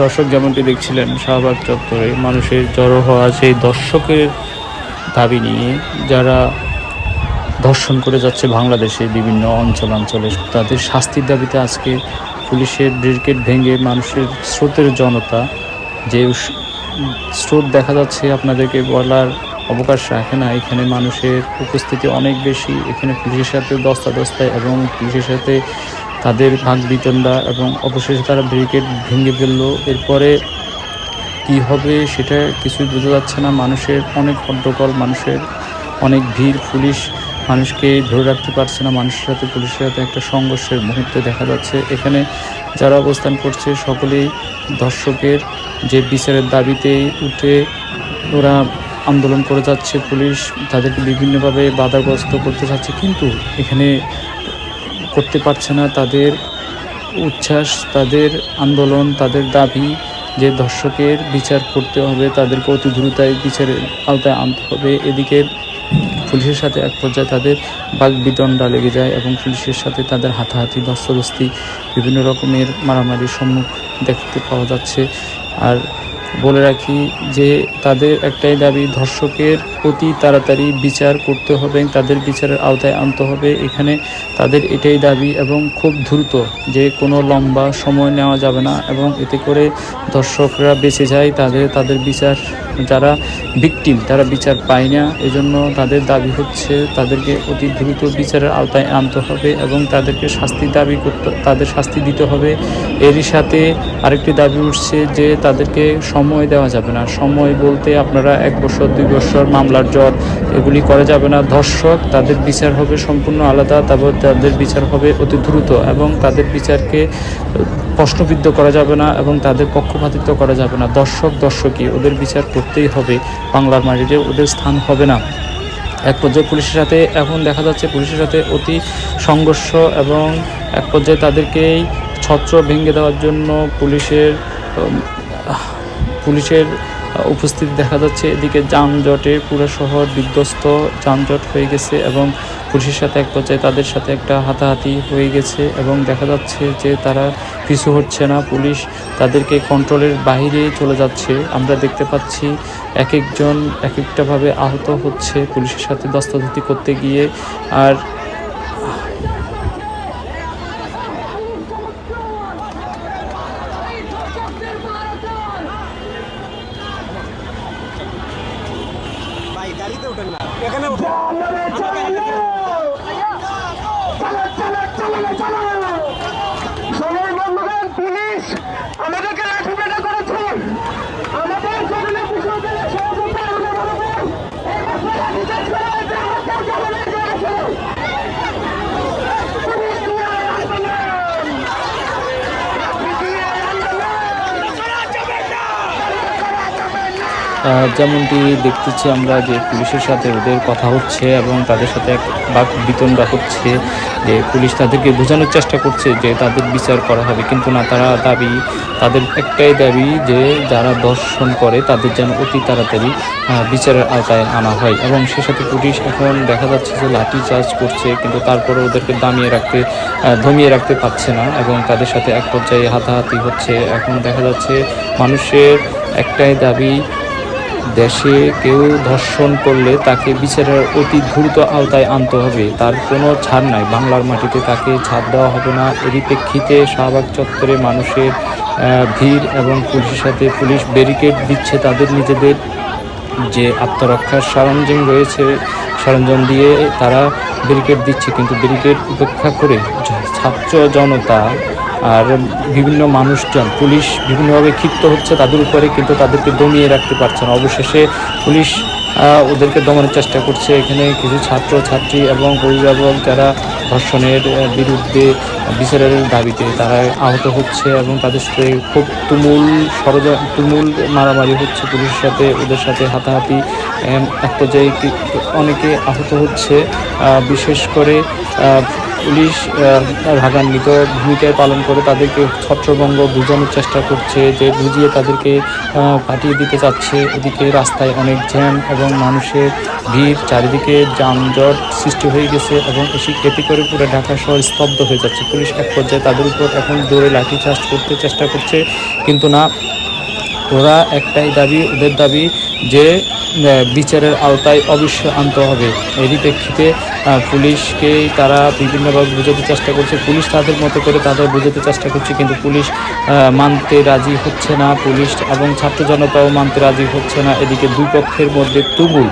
দর্শক যেমনটি দেখছিলেন, শাহবাগ চত্বরে মানুষের জড়ো হওয়া সেই দর্শকের দাবি নিয়ে যারা ধর্ষণ করে যাচ্ছে বাংলাদেশে বিভিন্ন অঞ্চল অঞ্চলে, তাদের শাস্তির দাবিতে আজকে পুলিশের ব্রিগেড ভেঙে মানুষের স্রোতের জনতা যে স্রোত দেখা যাচ্ছে আপনাদেরকে বলার অবকাশ রাখে না। এখানে মানুষের উপস্থিতি অনেক বেশি। এখানে পুলিশের সাথে দস্তা দস্তায় এবং পুলিশের সাথে তাদের ভাগ বিতণ্ডা এবং অবশেষে তারা ব্রিগেড ভেঙে ফেলল। এরপরে কি হবে সেটা কিছুই বোঝা যাচ্ছে না। মানুষের অনেক হট্টগোল, মানুষের অনেক ভিড়। পুলিশ মানুষকে ধরে রাখতে পারছে না। মানুষের সাথে পুলিশের সাথে একটা সংঘর্ষের মুহূর্তে দেখা যাচ্ছে। এখানে যারা অবস্থান করছে, সকলেই দর্শকের যে বিচারের দাবিতে উঠে ওরা আন্দোলন করে যাচ্ছে। পুলিশ তাদেরকে বিভিন্নভাবে বাধাগ্রস্ত করতে চাচ্ছে। কিন্তু এখানে করতে পারছে না। তাদের উচ্ছ্বাস, তাদের আন্দোলন, তাদের দাবি যে দর্শকের বিচার করতে হবে, তাদেরকে অতি দ্রুতায় বিচারের আওতায় আনতে হবে। এদিকে পুলিশের সাথে এক পর্যায়ে তাদের বাঘ বিদণ্ডা লেগে যায় এবং পুলিশের সাথে তাদের হাতাহাতি দস্তদস্তি বিভিন্ন রকমের মারামারির সম্মুখ দেখতে পাওয়া যাচ্ছে। আর বলে রাখি যে তাদের একটাই দাবি, ধর্ষকের অতি তাড়াতাড়ি বিচার করতে হবে তাদের বিচারের আওতায় আনতে হবে। এখানে তাদের এটাই দাবি এবং খুব দ্রুত যে কোনো লম্বা সময় নেওয়া যাবে না এবং এতে করে দর্শকরা বেঁচে যায়। তাদের তাদের বিচার, যারা ভিকটিম তারা বিচার পায় না। এজন্য তাদের দাবি হচ্ছে তাদেরকে অতি দ্রুত বিচারের আওতায় আনতে হবে এবং তাদেরকে শাস্তি দাবি করতে, তাদের শাস্তি দিতে হবে। এরই সাথে আরেকটি দাবি উঠছে যে তাদেরকে সময় দেওয়া যাবে না। সময় বলতে আপনারা এক বছর, দুই বছর মামলার জট এগুলি করা যাবে না। ধর্ষক তাদের বিচার হবে সম্পূর্ণ আলাদা, তারপর তাদের বিচার হবে অতি দ্রুত এবং তাদের বিচারকে প্রশ্নবিদ্ধ করা যাবে না এবং তাদের পক্ষপাতিত্ব করা যাবে না। দর্শক দর্শকই ওদের বিচার করতেই হবে। বাংলার মাটিতে ওদের স্থান হবে না। এক পর্যায়ে পুলিশের সাথে এখন দেখা যাচ্ছে, পুলিশের সাথে অতি সংঘর্ষ এবং এক পর্যায়ে তাদেরকেই ছত্র ভেঙে দেওয়ার জন্য পুলিশের পুলিশের উপস্থিতি দেখা যাচ্ছে। এদিকে যানজটে পুরো শহর বিধ্বস্ত, যানজট হয়ে গেছে এবং পুলিশের সাথে এক পর্যায়ে তাদের সাথে একটা হাতাহাতি হয়ে গেছে এবং দেখা যাচ্ছে যে তারা পিছু হচ্ছে না। পুলিশ তাদেরকে কন্ট্রোলের বাইরে চলে যাচ্ছে। আমরা দেখতে পাচ্ছি এক একজন এক একটাভাবে আহত হচ্ছে পুলিশের সাথে দস্তাদস্তি করতে গিয়ে। আর ওঠেন না। এখানে ওঠেন সময় বন্ধুগণ পুলিশ আমাদেরকে লাঠিপেটা করেছে আমাদের সকলে কুশলদের সহযোগিতা আমাদের এই ঘটনা নিষেধ করা হয়েছে আমাদের সকলের জন্য পুলিশ দিয়ে আন্দোলন লাঠি দিয়ে আন্দোলন করা যাবে না আহ, যেমনটি দেখতেছি আমরা যে পুলিশের সাথে ওদের কথা হচ্ছে এবং তাদের সাথে এক বাক বিতণ্ডা হচ্ছে, যে পুলিশ তাদেরকে বোঝানোর চেষ্টা করছে যে তাদের বিচার করা হবে। কিন্তু না, তারা দাবি, তাদের একটাই দাবি যে যারা দর্শন করে তাদের যেন অতি তাড়াতাড়ি বিচারের আওতায় আনা হয়। এবং সে সাথে পুলিশ এখন দেখা যাচ্ছে যে লাঠি চার্জ করছে, কিন্তু তারপরে ওদেরকে দামিয়ে রাখতে দমিয়ে রাখতে পারছে না এবং তাদের সাথে এক পর্যায়ে হাতাহাতি হচ্ছে। এখন দেখা যাচ্ছে মানুষের একটাই দাবি দেশে কেউ ধর্ষণ করলে তাকে বিচারের অতি দ্রুত আওতায় আনতে হবে। তার কোনো ছাড় নাই। বাংলার মাটিতে তাকে ছাড় দেওয়া হবে না। এরই প্রেক্ষিতে শাহবাগ চত্বরে মানুষের ভিড় এবং পুলিশের সাথে পুলিশ ব্যারিকেড দিচ্ছে তাদের নিজেদের। যে আত্মরক্ষার সরঞ্জাম রয়েছে, সরঞ্জাম দিয়ে তারা ব্যারিকেড দিচ্ছে। কিন্তু ব্যারিকেড উপেক্ষা করে ছাত্র জনতা আর বিভিন্ন মানুষজন, পুলিশ বিভিন্নভাবে ক্ষিপ্ত হচ্ছে তাদের উপরে, কিন্তু তাদেরকে দমিয়ে রাখতে পারছে না। অবশেষে পুলিশ ওদেরকে দমানোর চেষ্টা করছে। এখানে কিছু ছাত্র, ছাত্রী এবং অভিভাবক যারা ধর্ষণের বিরুদ্ধে বিচারের দাবিতে তারা আহত হচ্ছে এবং তাদের সাথে খুব তুমুল ষড়য তুমুল মারামারি হচ্ছে পুলিশের সাথে, ওদের সাথে হাতাহাতি এক পর্যায়ে অনেকে আহত হচ্ছে। বিশেষ করে পুলিশ রাগান্বিত ভূমিকায় পালন করে তাদেরকে ছত্রভঙ্গ বুঝানোর চেষ্টা করছে, যে বুঝিয়ে তাদেরকে পাঠিয়ে দিতে চাচ্ছে। এদিকে রাস্তায় অনেক জ্যাম এবং মানুষের ভিড়, চারিদিকে যানজট সৃষ্টি হয়ে গেছে এবং এতে করে পুরো ঢাকা শহর স্তব্ধ হয়ে যাচ্ছে। পুলিশ এক পর্যায়ে তাদের উপর এখন দৌড়ে লাঠিচার্জ করতে চেষ্টা করছে, কিন্তু না, ওরা একটাই দাবি, ওদের দাবি যে বিচারের আওতায় অবশ্যই আনতে হবে এরই প্রেক্ষিতে পুলিশকে তারা বিভিন্নভাবে বোঝাতে চেষ্টা করছে। পুলিশ তাদের মতো করে তাদের বোঝাতে চেষ্টা করছে, কিন্তু পুলিশ মানতে রাজি হচ্ছে না। পুলিশ এবং ছাত্র জনতাও মানতে রাজি হচ্ছে না। এদিকে দুই পক্ষের মধ্যে তুমুল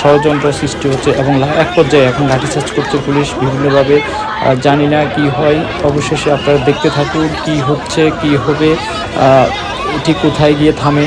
ষড়যন্ত্র সৃষ্টি হচ্ছে এবং এক পর্যায়ে এখন লাঠিচার্জ করছে পুলিশ। বিভিন্নভাবে জানি না কি হয়। অবশেষে আপনারা দেখতে থাকুন কি হচ্ছে, কি হবে। এটি কোথায় গিয়ে থামে?